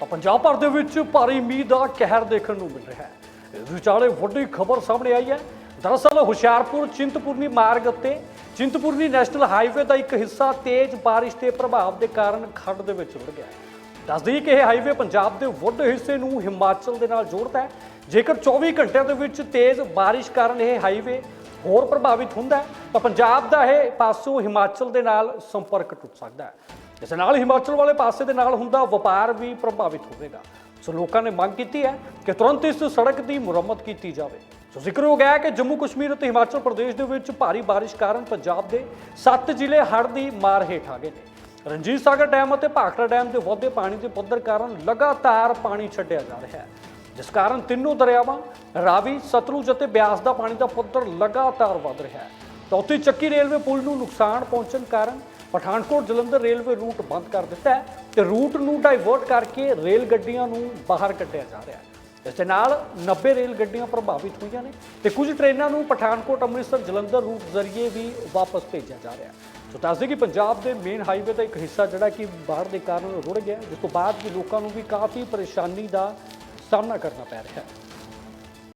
ਤਾਂ ਪੰਜਾਬ ਭਰ ਦੇ ਵਿੱਚ ਭਾਰੀ ਮੀਂਹ ਦਾ ਕਹਿਰ ਦੇਖਣ ਨੂੰ ਮਿਲ ਰਿਹਾ ਹੈ। ਇਸ ਵਿਚਾਲੇ ਵੱਡੀ ਖਬਰ ਸਾਹਮਣੇ ਆਈ ਹੈ। ਦਰਅਸਲ ਹੁਸ਼ਿਆਰਪੁਰ, ਚਿੰਤਪੁਰਨੀ ਮਾਰਗ ਉੱਤੇ ਚਿੰਤਪੁਰਨੀ ਨੈਸ਼ਨਲ ਹਾਈਵੇ ਦਾ ਇੱਕ ਹਿੱਸਾ ਤੇਜ਼ ਬਾਰਿਸ਼ ਦੇ ਪ੍ਰਭਾਵ ਦੇ ਕਾਰਨ ਖੱਡ ਦੇ ਵਿੱਚ ਰੁੜ ਗਿਆ ਦੱਸਦੀ ਕਿ ਇਹ ਹਾਈਵੇ ਪੰਜਾਬ ਦੇ ਵੱਡੇ ਹਿੱਸੇ ਨੂੰ ਹਿਮਾਚਲ ਦੇ ਨਾਲ ਜੋੜਦਾ ਹੈ। ਜੇਕਰ 24 ਘੰਟਿਆਂ ਦੇ ਵਿੱਚ ਤੇਜ਼ ਬਾਰਿਸ਼ ਕਾਰਨ ਇਹ ਹਾਈਵੇ ਹੋਰ ਪ੍ਰਭਾਵਿਤ ਹੁੰਦਾ ਤਾਂ ਪੰਜਾਬ ਦਾ ਇਹ ਪਾਸੋਂ ਹਿਮਾਚਲ ਦੇ ਨਾਲ ਸੰਪਰਕ ਟੁੱਟ ਸਕਦਾ ਹੈ। ਇਸ ਨਾਲ ਹਿਮਾਚਲ ਵਾਲੇ ਪਾਸੇ ਦੇ ਨਾਲ ਹੁੰਦਾ ਵਪਾਰ ਵੀ ਪ੍ਰਭਾਵਿਤ ਹੋਵੇਗਾ। ਸੋ ਲੋਕਾਂ ਨੇ ਮੰਗ ਕੀਤੀ ਹੈ ਕਿ ਤੁਰੰਤ ਇਸ ਸੜਕ ਦੀ ਮੁਰੰਮਤ ਕੀਤੀ ਜਾਵੇ। ਸੋ ਜ਼ਿਕਰ ਹੋ ਗਿਆ ਹੈ ਕਿ ਜੰਮੂ ਕਸ਼ਮੀਰ ਅਤੇ ਹਿਮਾਚਲ ਪ੍ਰਦੇਸ਼ ਦੇ ਵਿੱਚ ਭਾਰੀ ਬਾਰਿਸ਼ ਕਾਰਨ ਪੰਜਾਬ ਦੇ 7 ਜ਼ਿਲ੍ਹੇ ਹੜ੍ਹ ਦੀ ਮਾਰ ਹੇਠ ਆ ਗਏ ਨੇ। ਰਣਜੀਤ ਸਾਗਰ ਡੈਮ ਅਤੇ ਭਾਖੜਾ ਡੈਮ ਦੇ ਵੱਧਦੇ ਪਾਣੀ ਦੇ ਪੱਧਰ ਕਾਰਨ ਲਗਾਤਾਰ ਪਾਣੀ ਛੱਡਿਆ ਜਾ ਰਿਹਾ ਹੈ। ਜਿਸ ਕਾਰਨ ਤਿੰਨੋਂ ਦਰਿਆਵਾਂ, ਰਾਵੀ, ਸਤਲੁਜ ਅਤੇ ਬਿਆਸ ਦਾ ਪਾਣੀ ਦਾ ਪੱਧਰ ਲਗਾਤਾਰ ਵੱਧ ਰਿਹਾ ਹੈ। ਤਾਂ ਉੱਥੇ ਚੱਕੀ ਰੇਲਵੇ ਪੁਲ ਨੂੰ ਨੁਕਸਾਨ ਪਹੁੰਚਣ ਕਾਰਨ ਪਠਾਨਕੋਟ ਜਲੰਧਰ ਰੇਲਵੇ ਰੂਟ ਬੰਦ ਕਰ ਦਿੱਤਾ ਹੈ ਤੇ ਰੂਟ ਨੂੰ ਡਾਈਵਰਟ ਕਰਕੇ ਰੇਲ ਗੱਡੀਆਂ ਨੂੰ ਬਾਹਰ ਕੱਢਿਆ ਜਾ ਰਿਹਾ ਹੈ। ਇਸ ਦੇ ਨਾਲ 90 ਰੇਲ ਗੱਡੀਆਂ ਪ੍ਰਭਾਵਿਤ ਹੋਈਆਂ ਨੇ ਤੇ ਕੁਝ ਟ੍ਰੇਨਾਂ ਨੂੰ ਪਠਾਨਕੋਟ, ਅੰਮ੍ਰਿਤਸਰ, ਜਲੰਧਰ ਰੂਟ ਜ਼ਰੀਏ ਵੀ ਵਾਪਸ ਭੇਜਿਆ ਜਾ ਰਿਹਾ ਹੈ। ਸੋ ਦੱਸਦੇ ਕਿ ਪੰਜਾਬ ਦੇ ਮੇਨ ਹਾਈਵੇ ਦਾ ਇੱਕ ਹਿੱਸਾ ਜਿਹੜਾ ਕਿ ਬਾੜ ਦੇ ਕਾਰਨ ਰੁੜ ਗਿਆ ਜਿਸ ਤੋਂ ਬਾਅਦ ਵੀ ਲੋਕਾਂ ਨੂੰ ਵੀ ਕਾਫੀ ਪਰੇਸ਼ਾਨੀ ਦਾ ਸਾਹਮਣਾ ਕਰਨਾ ਪੈ ਰਿਹਾ ਹੈ।